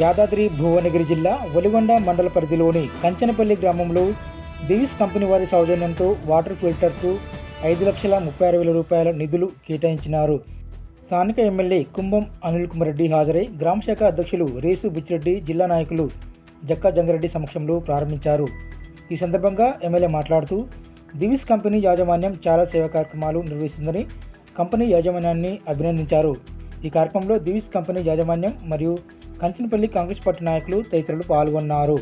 యాదాద్రి భువనగిరి జిల్లా ఒలిగొండ మండల పరిధిలోని కంచనపల్లి గ్రామంలో దివిస్ కంపెనీ వారి సౌజన్యంతో వాటర్ ఫిల్టర్కు ఐదు లక్షల ముప్పై ఆరు వేల రూపాయల నిధులు కేటాయించినారు. స్థానిక ఎమ్మెల్యే కుంభం అనిల్ కుమార్ రెడ్డి హాజరై గ్రామ శాఖ అధ్యక్షులు రేసు బుచ్చిరెడ్డి జిల్లా నాయకులు జక్కా జంగారెడ్డి సమక్షంలో ప్రారంభించారు. ఈ సందర్భంగా ఎమ్మెల్యే మాట్లాడుతూ దివిస్ కంపెనీ యాజమాన్యం చాలా సేవా కార్యక్రమాలు నిర్వహిస్తుందని కంపెనీ యాజమాన్యాన్ని అభినందించారు. ఈ కార్యక్రమంలో దివిస్ కంపెనీ యాజమాన్యం మరియు కంచనపల్లి కాంగ్రెస్ పార్టీ నాయకులు తదితరులు పాల్గొన్నారు.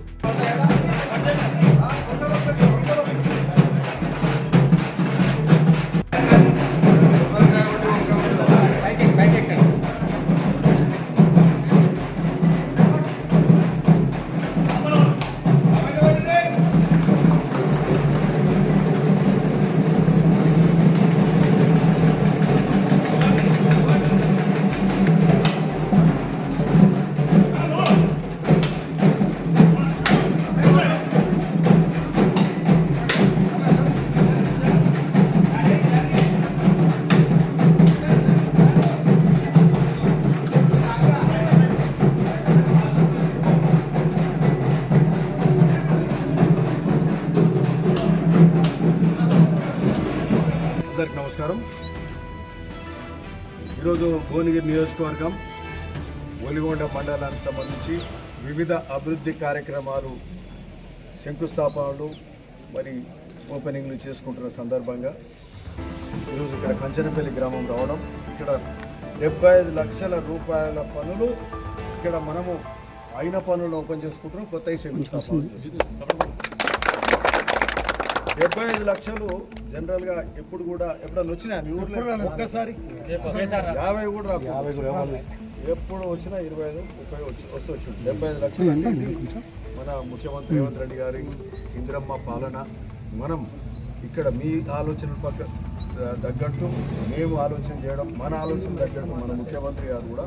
నమస్కారం ఈరోజు భువనగిరి నియోజకవర్గం ఒలిగొండ మండలానికి సంబంధించి వివిధ అభివృద్ధి కార్యక్రమాలు శంకుస్థాపనలు మరి ఓపెనింగ్లు చేసుకుంటున్న సందర్భంగా ఈరోజు ఇక్కడ కంచనపల్లి గ్రామం రావడం ఇక్కడ డెబ్బై ఐదు లక్షల రూపాయల పనులు ఇక్కడ మనము అయిన పనులు ఓపెన్ చేసుకుంటున్నాం కొత్త శంకుస్థాపన. డెబ్బై ఐదు లక్షలు జనరల్గా ఎప్పుడు కూడా ఎప్పుడన్నా వచ్చినా మీ ఊర్లో? ఒక్కసారి? యాభై కూడా ఎప్పుడు వచ్చినా ఇరవై ఐదు ముప్పై వచ్చి వస్తూ వచ్చింది డెబ్బై ఐదు లక్షలు మన ముఖ్యమంత్రి రేవంత్ రెడ్డి గారి ఇందిరమ్మ పాలన. మనం ఇక్కడ మీ ఆలోచన పక్క తగ్గట్టు మేము ఆలోచన చేయడం మన ఆలోచన తగ్గట్టు మన ముఖ్యమంత్రి గారు కూడా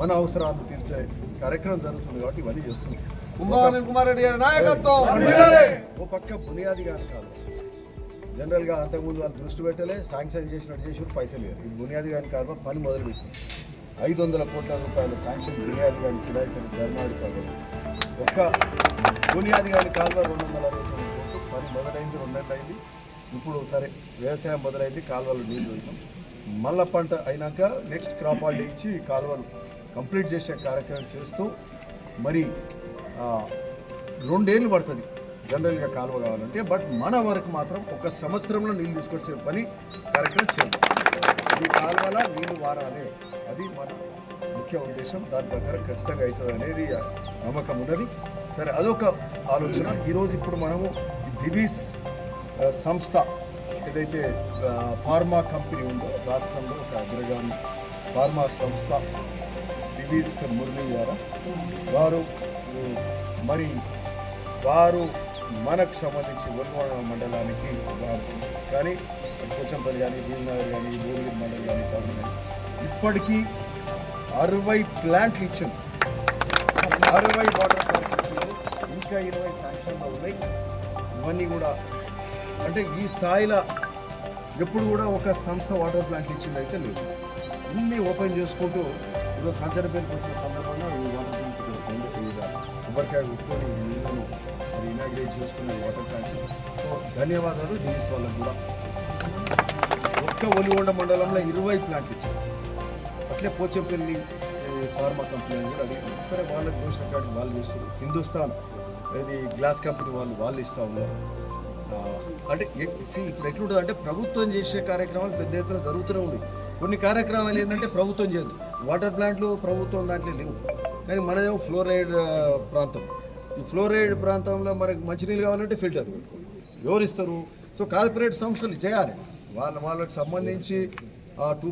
మన అవసరాలు తీర్చే కార్యక్రమం జరుగుతుంది కాబట్టి ఇవన్నీ చేస్తున్నాం. కుంభానన్ కుమార్ రెడ్డి గారి నాయకత్వం. ఓ పక్క బునియాది గారి కాదు. జనరల్గా అంతకుముందు వాళ్ళు దృష్టి పెట్టలే శాంక్షన్ చేసినట్టు చేసి పైసలు లేరు. ఇది బునియాది గారి కాదు పని మొదలుపెట్టి ఐదు వందల కోట్ల రూపాయల శాంక్షన్ బునియాది గారి కిరాయికలు ధర్మాడి కాదు. ఒక్క బునియాది గారి కాలువ రెండు వందల అరవై తొమ్మిది కోట్లు. పని మొదలైంది రెండేళ్ళు అయింది ఇప్పుడు సరే వ్యవసాయం మొదలైంది కాలువలు నీళ్ళు పోయినాం మళ్ళా పంట అయినాక నెక్స్ట్ క్రాప్ హాలిడే ఇచ్చి కాలువలు కంప్లీట్ చేసే కార్యక్రమం చేస్తూ మరి రెండేళ్ళు పడుతుంది. జనరల్గా కాలువ కావాలంటే బట్ మన వరకు మాత్రం ఒక సంవత్సరంలో నీళ్ళు తీసుకొచ్చే పని కరెక్ట్గా చేద్దాం ఈ కాలువల నీళ్ళు వారాలే. అది మన ముఖ్య ఉద్దేశం. దాని ప్రకారం ఖచ్చితంగా అవుతుంది అనేది నమ్మకం ఉన్నది. సరే అదొక ఆలోచన. ఈరోజు ఇప్పుడు మనము దివీస్ సంస్థ ఏదైతే ఫార్మా కంపెనీ ఉందో రాష్ట్రంలో ఒక అగ్రగామి ఫార్మా సంస్థ దివీస్ మురళి గారు వారు మరి వారు మనకు సంబంధించి ఒల్గొండ మండలానికి వారు కానీ పోచంపల్లి కానీ భీమనగర్ కానీ భువనగిరి మండలి కానీ కానీ ఇప్పటికీ అరవై ప్లాంట్లు ఇచ్చాం అరవై వాటర్ ప్లాంట్స్ ఇంకా ఇరవై శాంక్షన్లో ఉన్నాయి. ఇవన్నీ కూడా అంటే ఈ స్థాయిలో ఎప్పుడు కూడా ఒక సంస్థ వాటర్ ప్లాంట్ ఇచ్చింది అయితే లేదు. ఇన్ని ఓపెన్ చేసుకుంటూ ఈరోజు కంచరపల్లికి వచ్చిన సందర్భంగా కొబ్బరికాయ ఉట్టుకొని నీళ్ళను మరి ఇనాగ్రేట్ చేసుకున్న వాటర్ ట్యాంక్ సో ధన్యవాదాలు దినేష్ వాళ్ళకు కూడా. ఒక్క ఒలిగొండ మండలంలో ఇరవై ప్లాంట్ ఇచ్చారు. అట్లే పోచంపల్లి ఫార్మా కంపెనీ కూడా అది. సరే వాళ్ళకి పోసిన కార్డు వాళ్ళు ఇస్తారు హిందుస్థాన్ ఇది గ్లాస్ కంపెనీ వాళ్ళు వాళ్ళు ఇస్తూ ఉన్నారు. అంటే ఇప్పుడు ఎట్లుంటుంది అంటే ప్రభుత్వం చేసే కార్యక్రమాలు పెద్ద ఎత్తున జరుగుతూనే ఉంది. కొన్ని కార్యక్రమాలు ఏంటంటే ప్రభుత్వం చేయదు. వాటర్ ప్లాంట్లు ప్రభుత్వం దాంట్లో లేవు. కానీ మనదేమో ఫ్లోరైడ్ ప్రాంతం. ఈ ఫ్లోరైడ్ ప్రాంతంలో మనకి మంచినీళ్ళు కావాలంటే ఫిల్టర్. ఎవరు ఇస్తారు? సో కార్పొరేట్ సంస్థలు చేయాలి. వాళ్ళ వాళ్ళకి సంబంధించి ఆ టూ